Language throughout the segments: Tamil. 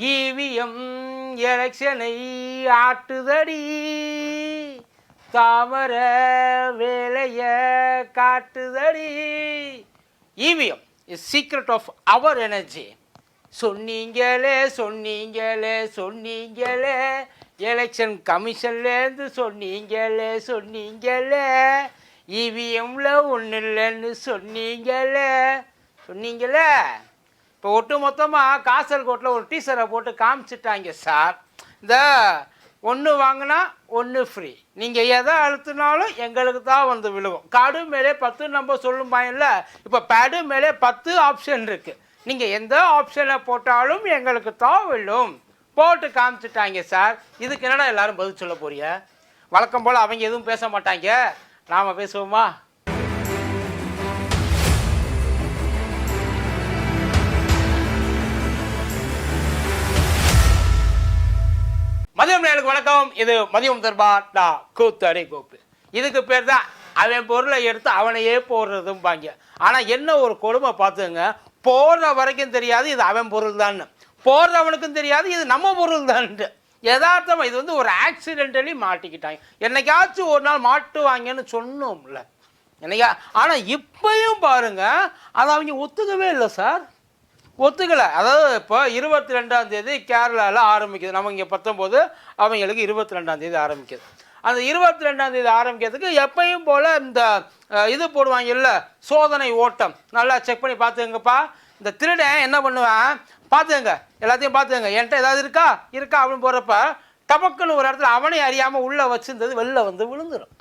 ஈவிஎம் எலெக்ஷனை ஆட்டுதடி. தாமர வேலைய காட்டுதடி. EVM is secret of our energy சொன்னீங்களே சொன்னீங்களே சொன்னீங்களே. எலெக்ஷன் கமிஷன்லேருந்து சொன்னீங்களே சொன்னீங்களே. இவிஎம்ல ஒன்றும் இல்லைன்னு சொன்னீங்களே. சொன்னீங்களே? இப்போ ஒட்டு மொத்தமாக காசர்கோட்டில் ஒரு டீசரை போட்டு காமிச்சிட்டாங்க சார். இந்த ஒன்று வாங்கினா ஒன்று ஃப்ரீ நீங்கள் எதை அழுத்தினாலும் எங்களுக்கு தான் வந்து விழுவோம் கார்டு மேலே பத்து நம்ம சொல்லும் பயனில் இப்போ பேடு மேலே பத்து ஆப்ஷன் இருக்குது நீங்கள் எந்த ஆப்ஷனை போட்டாலும் எங்களுக்கு தான் விழும். போட்டு காமிச்சிட்டாங்க சார். இதுக்கு என்னடா எல்லாரும் பதில் சொல்ல போறிய வழக்கம் போல் அவங்க எதுவும் பேச மாட்டாங்க. நாம் பேசுவோமா? மதியம் நேருக்கு வணக்கம். இது மதியம் தர்பார் டா கூத்தடி கோப்பு. இதுக்கு பேர் தான் அவன் பொருளை எடுத்து அவனையே போடுறதும் பாங்க. ஆனால் என்ன ஒரு கொடுமை பார்த்துங்க. போடுற வரைக்கும் தெரியாது இது அவன் பொருள் தான் போடுறவனுக்கும் தெரியாது இது நம்ம பொருள் தான்ட்டு யதார்த்தமாக இது வந்து ஒரு ஆக்சிடென்டலி மாட்டிக்கிட்டாங்க. என்னைக்காச்சும் ஒரு நாள் மாட்டுவாங்கன்னு சொன்னோம்ல. என்னைக்கா ஆனால் இப்பையும் பாருங்க அதை அவங்க ஒத்துக்கவே இல்லை சார். ஒத்துக்கலை. அதாவது இப்போ இருபத்தி ரெண்டாம் தேதி கேரளாவில் ஆரம்பிக்குது. நம்ம இங்கே பத்தொம்போது அவங்களுக்கு இருபத்தி ரெண்டாம் தேதி ஆரம்பிக்குது. அந்த இருபத்தி ரெண்டாம் தேதி ஆரம்பிக்கிறதுக்கு எப்பயும் போல் இந்த இது போடுவாங்க இல்லை சோதனை ஓட்டம். நல்லா செக் பண்ணி பார்த்துங்கப்பா இந்த திருடன் என்ன பண்ணுவேன்? பார்த்துங்க எல்லாத்தையும் பார்த்துங்க என்கிட்ட ஏதாவது இருக்கா? இருக்கா அப்படின்னு போகிறப்ப டபக்குன்னு ஒரு இடத்துல அவனே அறியாமல் உள்ளே வச்சுருந்தது வெளில வந்து விழுந்துடும்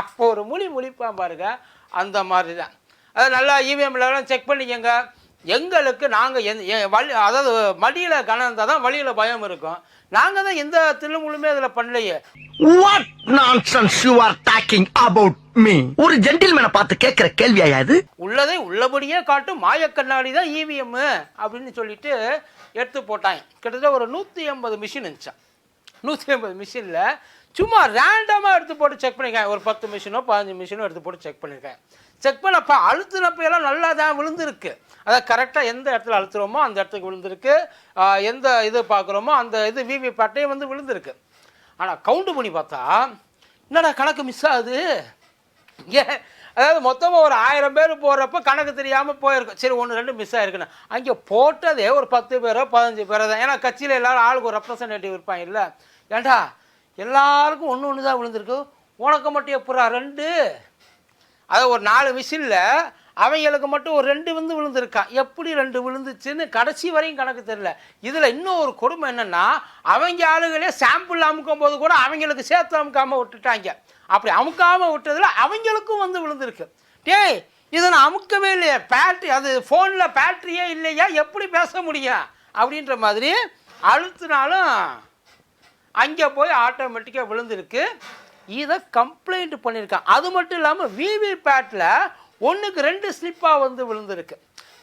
அப்போ ஒரு மொழி முழிப்பான் பாருங்க. அந்த மாதிரி தான் அது நல்லா இவிஎம்லாம் செக் பண்ணிக்கங்க. எங்களுக்கு நாங்கள் எந்த எ- வழி அதாவது மடியில் கணம் இருந்தால் தான் வழியில் பயம் இருக்கும். நாங்கள் தான் எந்த திருமுழுமே அதில் பண்ணலையே. What nonsense you are talking about me? ஒரு ஜென்டில்மேனை பார்த்து கேட்கிற கேள்வியா இது? உள்ளதை உள்ளபடியே காட்டும் மாயக்கண்ணாடி தான் இவிஎம் அப்படின்னு சொல்லிட்டு எடுத்து போட்டாங்க கிட்டத்தட்ட ஒரு நூற்றி எண்பது மிஷின் இருந்துச்சான் நூற்றி எண்பது மிஷினில் சும்மா ரேண்டமாக எடுத்து போட்டு செக் பண்ணியிருக்கேன் ஒரு பத்து மிஷினோ பதினஞ்சு மிஷினோ எடுத்து போட்டு செக் பண்ணியிருக்கேன் செக் பண்ணப்ப அழுத்தினப்ப எல்லாம் நல்லா தான் விழுந்திருக்கு. அதாவது கரெக்டாக எந்த இடத்துல அழுத்துறோமோ அந்த இடத்துக்கு விழுந்திருக்கு. எந்த இது பார்க்குறோமோ அந்த இது விவி பாட்டையும் வந்து விழுந்திருக்கு. ஆனால் கவுண்டு பண்ணி பார்த்தா என்னடா கணக்கு மிஸ் ஆகுது? ஏன்? அதாவது மொத்தமாக ஒரு ஆயிரம் பேர் போகிறப்ப கணக்கு தெரியாமல் போயிருக்கும். சரி ஒன்று ரெண்டு மிஸ் ஆகிருக்குன்னு அங்கே போட்டதே ஒரு பத்து பேரோ பதினஞ்சு பேரோ தான். ஏன்னா கட்சியில் எல்லாரும் ஆளுக்கு ஒரு ரெப்ரசன்டேட்டிவ் இருப்பாங்க இல்லை. ஏண்டா எல்லாருக்கும் ஒன்று ஒன்று தான் விழுந்திருக்கு. உனக்கு மட்டும் எப்படா ரெண்டு? அதை ஒரு நாலு விசிலில் அவங்களுக்கு மட்டும் ஒரு ரெண்டு விழுந்து விழுந்திருக்கான் எப்படி ரெண்டு விழுந்துச்சுன்னு கடைசி வரையும் கணக்கு தெரியல. இதில் இன்னும் ஒரு கொடுமை என்னென்னா அவங்க ஆளுகளே சாம்பிள் அமுக்கும் போது கூட அவங்களுக்கு சேர்த்து அமுக்காமல் விட்டுட்டாங்க. அப்படி அமுக்காமல் விட்டதில் அவங்களுக்கும் வந்து விழுந்திருக்கு. டேய் இதை நான் அமுக்கவே இல்லையா. பேட்ரி அது ஃபோனில் பேட்ரியே இல்லையா? எப்படி பேச முடியும்? அப்படின்ற மாதிரி அழுத்தினாலும் அங்கே போய் ஆட்டோமேட்டிக்காக விழுந்திருக்கு. இதை கம்ப்ளைண்ட் பண்ணியிருக்கான். அது மட்டும் இல்லாமல் விவிபேட்டில் ஒன்றுக்கு ரெண்டு ஸ்லிப்பாக வந்து விழுந்திருக்கு.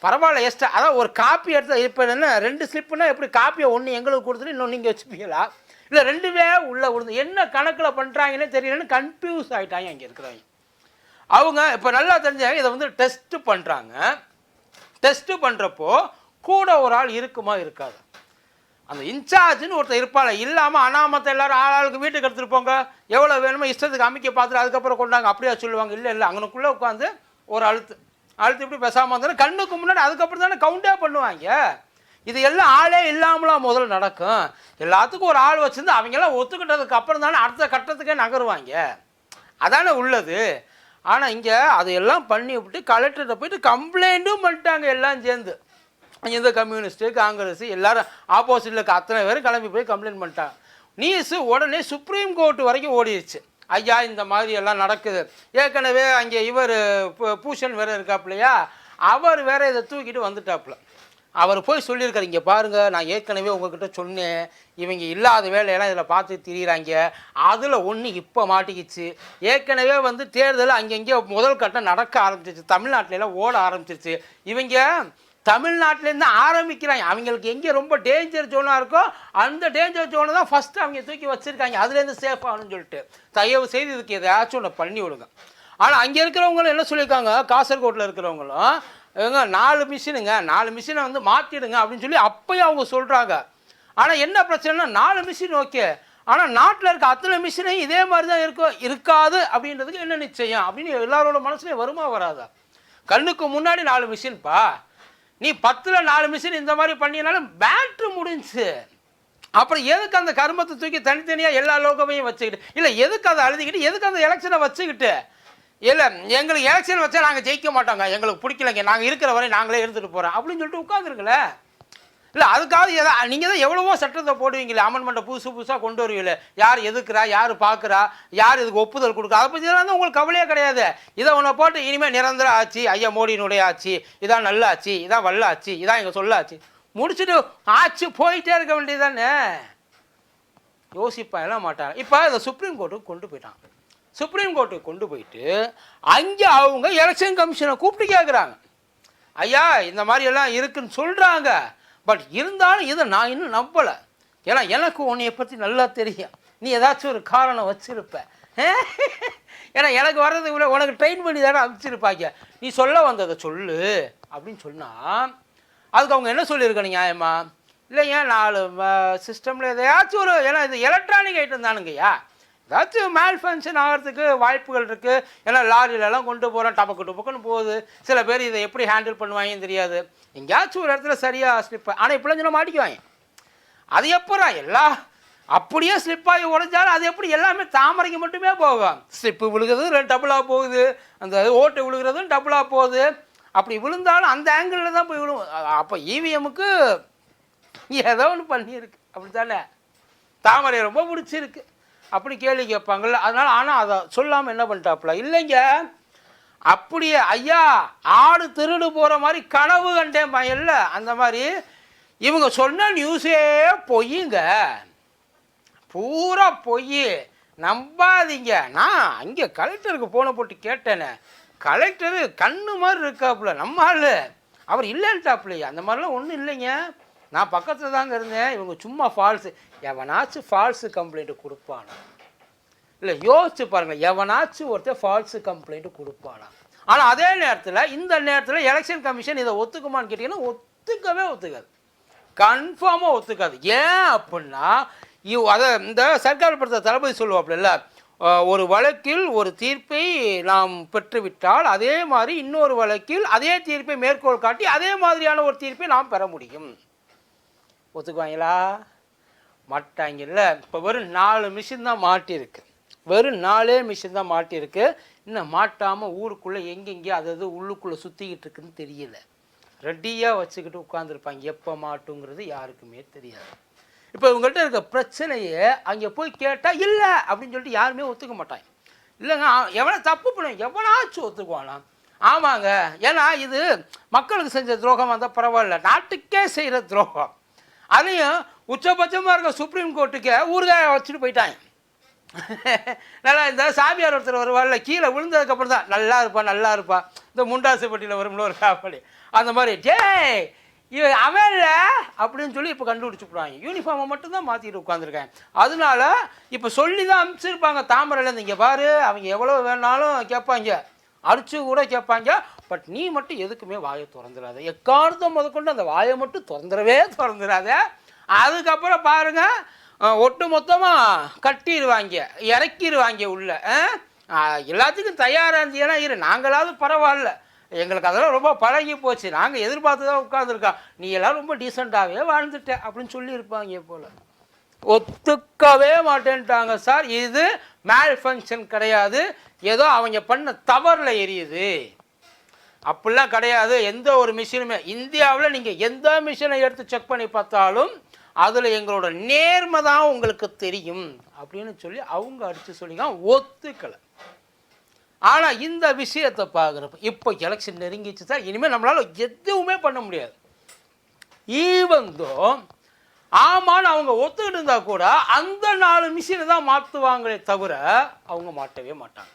பரவாயில்ல எக்ஸ்ட்ரா அதான் ஒரு காப்பி எடுத்து இப்போ என்ன ரெண்டு ஸ்லிப்புனா எப்படி காப்பியை ஒன்று எங்களுக்கு கொடுத்துட்டு இன்னொன்று நீங்கள் வச்சுப்பீங்களா? இல்லை ரெண்டுமே உள்ளே விழுந்து என்ன கணக்கில் பண்ணுறாங்கன்னே தெரியலன்னு கன்ஃபியூஸ் ஆகிட்டாங்க அங்கே இருக்கிறாங்க அவங்க இப்போ நல்லா தெரிஞ்சாங்க இதை வந்து டெஸ்ட்டு பண்ணுறாங்க டெஸ்ட்டு பண்ணுறப்போ கூட ஒரு ஆள் இருக்குமா இருக்காது. அந்த இன்சார்ஜ்னு ஒருத்தர் இருப்பாள் இல்லாமல் அனாமத்தை எல்லாரும் ஆள் ஆளுக்கு வீட்டுக்கு எடுத்துகிட்டு போங்க. எவ்வளோ வேணுமோ இஷ்டத்துக்கு அமைக்க பார்த்துட்டு அதுக்கப்புறம் கொண்டாங்க. அப்படியா சொல்லுவாங்க. இல்லை இல்லை அங்கனுக்குள்ளே உட்காந்து ஒரு அழுத்து அழுத்து இப்படி பேசாமல் இருந்தாலும் கண்ணுக்கு முன்னாடி அதுக்கப்புறம் தானே கவுண்டே பண்ணுவாங்க. இது எல்லாம் ஆளே இல்லாமலாம் முதல்ல நடக்கும். எல்லாத்துக்கும் ஒரு ஆள் வச்சுருந்து அவங்கெல்லாம் ஒத்துக்கிட்டதுக்கு அப்புறம் தானே அடுத்த கட்டத்துக்கே நகருவாங்க. அதானே உள்ளது. ஆனால் இங்கே அதையெல்லாம் பண்ணி விட்டு கலெக்டர்கிட்ட போயிட்டு கம்ப்ளைண்ட்டும் பண்ணிட்டாங்க எல்லாம் சேர்ந்து. இந்த கம்யூனிஸ்ட்டு காங்கிரஸ் எல்லாரும் ஆப்போசிட்டில் இருக்க. அத்தனை பேரும் கிளம்பி போய் கம்ப்ளைண்ட் பண்ணிட்டாங்க. நீஸு உடனே சுப்ரீம் கோர்ட் வரைக்கும் ஓடிடுச்சு ஐயா இந்த மாதிரி எல்லாம் நடக்குது. ஏற்கனவே அங்கே இவர் பூஷன் வேறு இருக்காப்புலையா அவர் வேற இதை தூக்கிட்டு வந்துட்டாப்புல அவர் போய் சொல்லியிருக்காரு இங்கே பாருங்கள் நான் ஏற்கனவே உங்ககிட்ட சொன்னேன். இவங்க இல்லாத வேலையெல்லாம் இதில் பார்த்து திரியிறாங்க. அதில் ஒன்று இப்போ மாட்டிக்கிச்சு. ஏற்கனவே வந்து தேர்தல் அங்கங்கே முதல் கட்டம் நடக்க ஆரம்பிச்சிருச்சு. தமிழ்நாட்டிலலாம் ஓட ஆரம்பிச்சிருச்சு. இவங்க தமிழ்நாட்டிலேருந்து ஆரம்பிக்கிறாங்க. அவங்களுக்கு எங்கே ரொம்ப டேஞ்சர் ஜோனாக இருக்கோ அந்த டேஞ்சர் ஜோனை தான் ஃபஸ்ட்டு அவங்க தூக்கி வச்சுருக்காங்க. அதுலேருந்து சேஃப் ஆகணும்னு சொல்லிட்டு. தயவு செய்து இதுக்கு எதாச்சும் ஒன்று பண்ணி விடுங்க. ஆனால் அங்கே இருக்கிறவங்களும் என்ன சொல்லியிருக்காங்க? காசர்கோட்டில் இருக்கிறவங்களும் இவங்க நாலு மிஷினுங்க. நாலு மிஷினை வந்து மாற்றிடுங்க அப்படின்னு சொல்லி அப்பயும் அவங்க சொல்கிறாங்க ஆனால் என்ன பிரச்சனைனா நாலு மிஷின் ஓகே. ஆனால் நாட்டில் இருக்க அத்தனை மிஷினையும் இதே மாதிரி தான் இருக்கும் இருக்காது அப்படின்றதுக்கு என்ன நிச்சயம்? அப்படின்னு எல்லாரோட மனசுலையும் வருமா வராதா? கண்ணுக்கு முன்னாடி நாலு மிஷின்ப்பா நீ பத்தில் நாலு மிஷின் இந்த மாதிரி பண்ணினாலும் பேட்ரு முடிஞ்சுச்சு. அப்புறம் எதுக்கு அந்த கருமத்தை தூக்கி தனித்தனியாக எல்லா லோகமையும் வச்சுக்கிட்டு? இல்லை எதுக்கு அதை அழுதிக்கிட்டு? எதுக்கு அந்த எலெக்ஷனை வச்சுக்கிட்டு? இல்லை எங்களுக்கு எலெக்ஷன் வச்சா நாங்கள் ஜெயிக்க மாட்டோங்க. எங்களுக்கு பிடிக்கலைங்க. நாங்கள் இருக்கிற வரை நாங்களே இருந்துட்டு போகிறோம் அப்படின்னு சொல்லிட்டு உட்காந்துருக்கல இல்லை அதுக்காக எதா நீங்கள் தான் எவ்வளவோ சட்டத்தை போடுவீங்களே அமெண்ட்மெண்ட்டை புதுசு புதுசாக கொண்டு வருவீங்களே. யார் எதுக்குறா யார் பார்க்குறா யார் இதுக்கு ஒப்புதல் கொடுக்குறா அதை பற்றி தான் உங்களுக்கு கவலையே கிடையாது. இதை ஒன்று போட்டு இனிமேல் நிரந்தர ஆட்சி ஐயா மோடியினுடைய ஆட்சி இதான் நல்ல ஆட்சி இதான் வல்ல ஆட்சி இதான் எங்கள் சொல்ல ஆட்சி முடிச்சுட்டு ஆட்சி போயிட்டே இருக்க வேண்டியதானே யோசிப்பா எல்லாம் மாட்டாங்க. இப்போ இதை சுப்ரீம் கோர்ட்டுக்கு கொண்டு போயிட்டான். சுப்ரீம் கோர்ட்டுக்கு கொண்டு போயிட்டு அங்கே அவங்க எலெக்ஷன் கமிஷனை கூப்பிட்டு கேட்குறாங்க ஐயா இந்த மாதிரி எல்லாம் இருக்குன்னு சொல்கிறாங்க பட் இருந்தாலும் இதை நான் இன்னும் நம்பலை. ஏன்னா எனக்கு உன்னைய பற்றி நல்லா தெரியும். நீ ஏதாச்சும் ஒரு காரணம் வச்சுருப்ப. ஏன்னா எனக்கு வர்றது இவ்வளோ உனக்கு ட்ரெயின் பண்ணி தானே அனுப்பிச்சிருப்பாங்க. நீ சொல்ல வந்ததை சொல்லு. அப்படின்னு சொன்னால் அதுக்கு அவங்க என்ன சொல்லியிருக்கணும் நியாயமா? இல்லைங்க நாலு சிஸ்டமில் எதையாச்சும் ஒரு ஏன்னா இது எலக்ட்ரானிக் ஐட்டம் தானுங்கய்யா. ஏதாச்சும் மேல் ஃபங்க்ஷன் ஆகிறதுக்கு வாய்ப்புகள் இருக்குது ஏன்னா லாரியிலலாம் கொண்டு போகிறோம் டபக்கு டபக்குன்னு போகுது. சில பேர் இதை எப்படி ஹேண்டில் பண்ணுவாங்கன்னு தெரியாது. எங்கேயாச்சும் ஒரு இடத்துல சரியாக ஸ்லிப் ஆனால் இப்படிலாம் சொன்னால் மாட்டிக்குவாங்க. அது எப்போறா எல்லா அப்படியே ஸ்லிப்பாகி உடைஞ்சாலும் அது எப்படி எல்லாமே தாமரைக்கு மட்டுமே போகும். ஸ்லிப்பு விழுகிறது ரெண்டு டபுளாக போகுது. அந்த ஓட்டு விழுகிறதும் டபுளாக போகுது. அப்படி விழுந்தாலும் அந்த ஆங்கிளில் தான் போய் விழுவும் அப்போ இவிஎம்முக்கு ஏதோ ஒன்று பண்ணியிருக்கு. அப்படி தானே தாமரை ரொம்ப பிடிச்சிருக்கு. அப்படி கேள்வி கேட்பாங்கல்ல. அதனால் ஆனால் அதை சொல்லாமல் என்ன பண்ணிட்டாப்புல? இல்லைங்க. அப்படியே ஐயா ஆடு திருடு போகிற மாதிரி கனவு கண்டேன் பையன்ல அந்த மாதிரி. இவங்க சொன்ன நியூஸே பொய்யுங்க பூரா பொய். நம்பாதீங்க. நான் அங்கே கலெக்டருக்கு போன போட்டு கேட்டேனே. கலெக்டரு கண்ணு மாதிரி இருக்காப்புல நம்ம ஆளு. அவர் இல்லைன்ட்டாப்புலையே. அந்த மாதிரிலாம் ஒன்றும் இல்லைங்க. நான் பக்கத்தில் தாங்க இருந்தேன். இவங்க சும்மா ஃபால்ஸு எவனாச்சும் ஃபால்ஸு கம்ப்ளைண்ட்டு கொடுப்பானா? இல்லை யோசிச்சு பாருங்கள் எவனாச்சும் ஒருத்தர் ஃபால்ஸு கம்ப்ளைண்ட்டு கொடுப்பானா? ஆனால் அதே நேரத்தில் இந்த நேரத்தில் எலெக்ஷன் கமிஷன் இதை ஒத்துக்குமான்னு கேட்டிங்கன்னா ஒத்துக்கவே ஒத்துக்காது. கன்ஃபார்மாக ஒத்துக்காது. ஏன் அப்படின்னா இவ் அதை இந்த சர்க்கார் படுத்த தளபதி சொல்லுவாப்புல ஒரு வழக்கில் ஒரு தீர்ப்பை நாம் பெற்றுவிட்டால் அதே மாதிரி இன்னொரு வழக்கில் அதே தீர்ப்பை மேற்கோள் காட்டி அதே மாதிரியான ஒரு தீர்ப்பை நாம் பெற முடியும். ஒத்துக்குவாங்களா? மாட்டாங்கல்ல இப்போ வெறும் நாலு மிஷின் தான் மாட்டியிருக்கு. வெறும் நாலே மிஷின் தான் மாட்டியிருக்கு. இன்னும் மாட்டாமல் ஊருக்குள்ளே எங்கெங்கே அது அது உள்ளுக்குள்ளே சுற்றிக்கிட்டு இருக்குன்னு தெரியல. ரெடியாக வச்சுக்கிட்டு உட்காந்துருப்பாங்க எப்போ மாட்டுங்கிறது யாருக்குமே தெரியாது. இப்போ இவங்கள்ட்ட இருக்க பிரச்சனையை அங்கே போய் கேட்டால் இல்லை அப்படின்னு சொல்லிட்டு யாருமே ஒத்துக்க மாட்டாங்க. இல்லைங்க எவனை தப்பு பண்ண எவனாச்சும் ஒத்துக்குவானா? ஆமாங்க ஏன்னா இது மக்களுக்கு செஞ்ச துரோகம் வந்தால் பரவாயில்ல. நாட்டுக்கே செய்கிற துரோகம். அதையும் உச்சபட்சமாக இருக்க சுப்ரீம் கோர்ட்டுக்கு ஊறுகாய வச்சுட்டு போயிட்டாங்க. நல்லா இந்த சாமியார் ஒருத்தர் வருவாள்ல கீழே விழுந்ததுக்கப்புறம் தான் நல்லா இருப்பா நல்லா இருப்பா. இந்த முண்டாசுப்பட்டியில் வரும்ல ஒரு காப்படி அந்த மாதிரி டேய் இவ அவன் இல்லை அப்படின்னு சொல்லி இப்போ கண்டுபிடிச்சு போடுவாங்க யூனிஃபார்மை மட்டும்தான் மாற்றிட்டு உட்காந்துருக்கேன் அதனால இப்போ சொல்லி தான் அனுப்பிச்சிருப்பாங்க. தாமரையில் இங்கே பாரு அவங்க எவ்வளோ வேணாலும் கேட்பாங்க. அடிச்சு கூட கேட்பாங்க. பட் நீ மட்டும் எதுக்குமே வாயை திறந்துடாத எக்காரணத்தை முதற்கொண்டு அந்த வாயை மட்டும் திறந்துடவே திறந்துடாத அதுக்கப்புறம் பாருங்க ஒட்டு மொத்தமாக கட்டிடுவாங்க இறக்கிடுவாங்க உள்ள. எல்லாத்துக்கும் தயாராக இருந்தீங்கன்னா இரு நாங்களாவது பரவாயில்ல. எங்களுக்கு அதெல்லாம் ரொம்ப பழகி போச்சு. நாங்கள் எதிர்பார்த்து தான் உட்காந்துருக்கோம் நீ எல்லாம் ரொம்ப டீசெண்டாகவே வாழ்ந்துட்ட அப்படின்னு சொல்லியிருப்பாங்க போல். ஒத்துக்கவே மாட்டேன்ட்டாங்க சார். இது மேல் ஃபங்க்ஷன் கிடையாது. ஏதோ அவங்க பண்ண தவறில் எரியுது. அப்படிலாம் கிடையாது. எந்த ஒரு மிஷினுமே இந்தியாவில் நீங்கள் எந்த மிஷினை எடுத்து செக் பண்ணி பார்த்தாலும் அதில் எங்களோட நேர்மை தான் உங்களுக்கு தெரியும் அப்படின்னு சொல்லி அவங்க அடித்து சொல்லிங்க. ஒத்துக்கலை. ஆனால் இந்த விஷயத்தை பார்க்குறப்ப இப்போ எலெக்ஷன் நெருங்கிச்சு சார். இனிமேல் நம்மளால் எதுவுமே பண்ண முடியாது. ஈவந்தோ ஆமான்னு அவங்க ஒத்துக்கிட்டு இருந்தா கூட அந்த நாலு மிஷினை தான் மாற்றுவாங்களே தவிர அவங்க மாட்டவே மாட்டாங்க.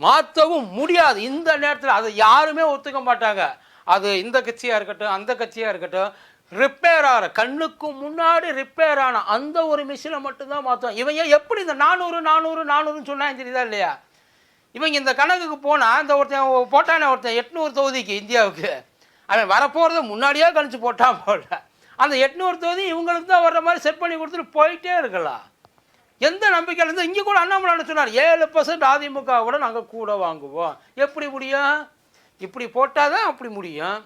மாற்றவும் முடியாது. இந்த நேரத்தில் அதை யாருமே ஒத்துக்க மாட்டாங்க. அது இந்த கட்சியாக இருக்கட்டும் அந்த கட்சியாக இருக்கட்டும் ரிப்பேர் ஆகிற கண்ணுக்கு முன்னாடி ரிப்பேர் ஆன அந்த ஒரு மிஷினை மட்டும்தான் மாற்றுவோம் இவங்க எப்படி இந்த நானூறு நானூறு நானூறுன்னு சொன்னாங்க தெரியுதா இல்லையா? இவங்க இந்த கணக்குக்கு போனால் இந்த ஒருத்தன் போட்டானே ஒருத்தன் எட்நூறு தொகுதிக்கு இந்தியாவுக்கு. அவன் வரப்போகிறத முன்னாடியே கணிச்சு போட்டான் போல. அந்த எட்நூறு தொகுதி இவங்களுக்கு தான் வர்ற மாதிரி செட் பண்ணி கொடுத்துட்டு போயிட்டே இருக்கலாம். எந்த நம்பிக்கையில் இருந்து இங்கே கூட அண்ணாமலை சொன்னார் ஏழு பர்சன்ட் அதிமுக கூட நாங்கள் கூட வாங்குவோம். எப்படி முடியும்? இப்படி போட்டால் தான் அப்படி முடியும்.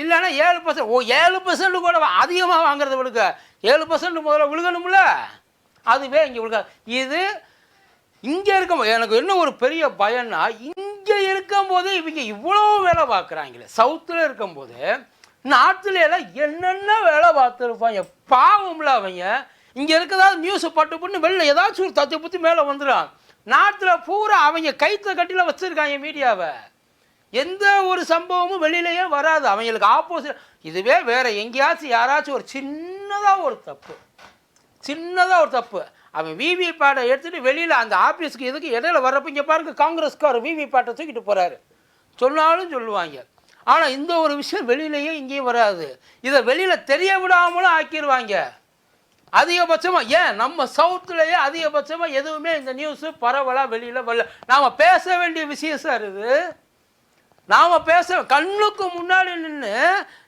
இல்லைன்னா ஏழு பர்சன்ட் ஓ ஏழு பர்சன்ட் கூட அதிகமாக வாங்குறது விழுக்க ஏழு பர்சன்ட் முதல்ல விழுகணும்ல? அதுவே இங்கே விழுக. இது இங்கே இருக்க எனக்கு என்ன ஒரு பெரிய பயன்னா இங்கே இருக்கும்போது இவங்க இவ்வளோ வேலை பார்க்குறாங்களே. சவுத்தில் இருக்கும்போது நார்த்தில் எல்லாம் என்னென்ன வேலை பார்த்துருப்பாங்க பாவம்ல அவங்க. இங்கே இருக்கதாவது நியூஸ் பட்டு பண்ணி வெளில ஏதாச்சும் ஒரு தத்தி புத்தி மேலே வந்துடும் நார்த்தில் பூரா அவங்க கைத்த கட்டியில் வச்சுருக்காங்க மீடியாவை எந்த ஒரு சம்பவமும் வெளியிலேயே வராது. அவங்களுக்கு ஆப்போசிட் இதுவே வேறு எங்கேயாச்சும் யாராச்சும் ஒரு சின்னதாக ஒரு தப்பு. சின்னதாக ஒரு தப்பு. அவன் விவி பேட்டை எடுத்துகிட்டு வெளியில் அந்த ஆஃபீஸ்க்கு எதுக்கு இடையில வர்றப்ப இங்கே பாருங்க காங்கிரஸ்கார் விவி பேட்டை தூக்கிட்டு போகிறாரு சொன்னாலும் சொல்லுவாங்க. ஆனால் இந்த ஒரு விஷயம் வெளியிலேயே இங்கேயும் வராது. இதை வெளியில் தெரிய விடாமலும் ஆக்கிடுவாங்க அதிகபட்சமாக ஏன்? நம்ம சவுத்துலேயே அதிகபட்சமாக எதுவுமே இந்த நியூஸு பரவலாக வெளியில் வரல. நாம் பேச வேண்டிய விஷயம் சார் இது. நாம் பேச கண்ணுக்கு முன்னாடி நின்று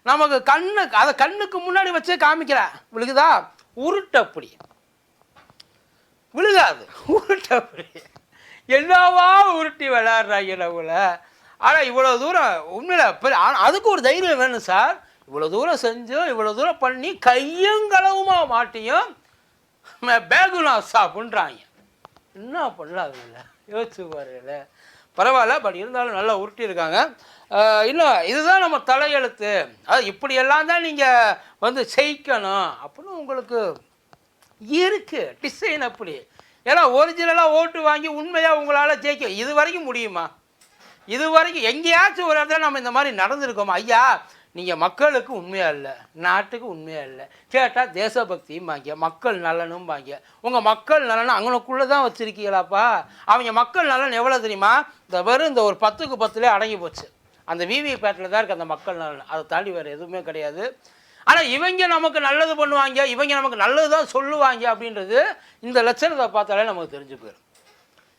நமக்கு கண்ணு அதை கண்ணுக்கு முன்னாடி வச்சே காமிக்கிறேன் விழுகுதா? உருட்டப்படி. விழுகாது. உருட்டப்படி. என்னவா உருட்டி விளையாடுறாங்க நம்மள ஆனால் இவ்வளோ தூரம் உண்மையில் அதுக்கு ஒரு தைரியம் வேணும் சார். இவ்வளோ தூரம் செஞ்சும் இவ்வளோ தூரம் பண்ணி கையும் களவுமா மாட்டியும் பேகுனா சாப்பிட்றாங்க. என்ன பண்ணலாதுல்ல யோசிச்சு பாருங்களேன். பரவாயில்ல பட் இருந்தாலும் நல்லா உருட்டி இருக்காங்க. இன்னும் இதுதான் நம்ம தலையெழுத்து. அது இப்படியெல்லாம் தான் நீங்கள் வந்து ஜெயிக்கணும் அப்படின்னு உங்களுக்கு இருக்குது டிசைன் அப்படி. ஏன்னா ஒரிஜினலாக ஓட்டு வாங்கி உண்மையாக உங்களால் ஜெயிக்க இது வரைக்கும் முடியுமா? இது வரைக்கும் எங்கேயாச்சும் ஒரு இடத்துல நம்ம இந்த மாதிரி நடந்திருக்கோமா? ஐயா நீங்கள் மக்களுக்கு உண்மையாக இல்லை நாட்டுக்கு உண்மையாக இல்லை கேட்டால் தேசபக்தியும் வாங்க மக்கள் நலனும் வாங்க உங்கள் மக்கள் நலன் அங்கனக்குள்ளே தான் வச்சுருக்கீங்களாப்பா? அவங்க மக்கள் நலன் எவ்வளோ தெரியுமா? இந்த வெறும் இந்த ஒரு பத்துக்கு பத்துலேயே அடங்கி போச்சு. அந்த விவிபேட்டில் தான் இருக்குது அந்த மக்கள் நலன். அதை தாண்டி வேறு எதுவுமே கிடையாது. ஆனால் இவங்க நமக்கு நல்லது பண்ணுவாங்க இவங்க நமக்கு நல்லது தான் சொல்லுவாங்க அப்படின்றது இந்த லட்சணத்தை பார்த்தாலே நமக்கு தெரிஞ்சு போயிடும்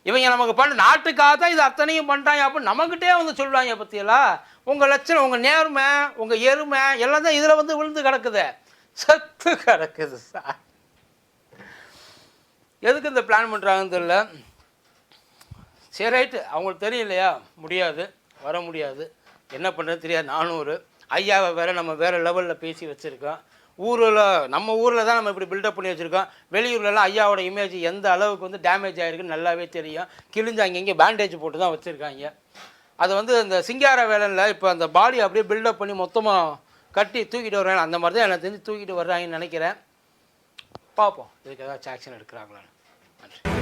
இவங்க நமக்கு பண்ண நாட்டுக்காக தான் இது அத்தனையும் பண்ணுறாங்க அப்படின்னு நம்மக்கிட்டே வந்து சொல்லுவாங்க பற்றியெல்லாம் உங்கள் லட்சணம் உங்கள் நேர்மை உங்கள் எருமை எல்லாம் தான் இதில் வந்து விழுந்து கிடக்குது. செத்து கிடக்குது சார். எதுக்கு இந்த பிளான் பண்ணுறாங்கன்னு தெரியல. சரி ரைட்டு அவங்களுக்கு தெரியும் இல்லையா முடியாது. வர முடியாது. என்ன பண்ணுறது தெரியாது. நானூறு ஐயாவை வேறு நம்ம வேறு லெவலில் பேசி வச்சுருக்கோம். ஊரில் நம்ம ஊரில் தான் நம்ம இப்படி பில்டப் பண்ணி வச்சுருக்கோம். வெளியூர்லலாம் ஐயாவோட இமேஜ் எந்த அளவுக்கு வந்து டேமேஜ் ஆகிருக்குன்னு நல்லாவே தெரியும். கிழிஞ்சு அங்கங்கே பேண்டேஜ் போட்டு தான் வச்சுருக்காங்க. அது வந்து இந்த சிங்கார வேலனில் இப்போ அந்த பாடி அப்படியே பில்டப் பண்ணி மொத்தமாக கட்டி தூக்கிட்டு வர்றாங்க. அந்த மாதிரி தான் எனக்கு தெரிஞ்சு தூக்கிட்டு வர்றாங்கன்னு நினைக்கிறேன். பார்ப்போம் இதுக்கு ஏதாச்சும் ஆக்ஷன் எடுக்கிறாங்களான்னு. நன்றி.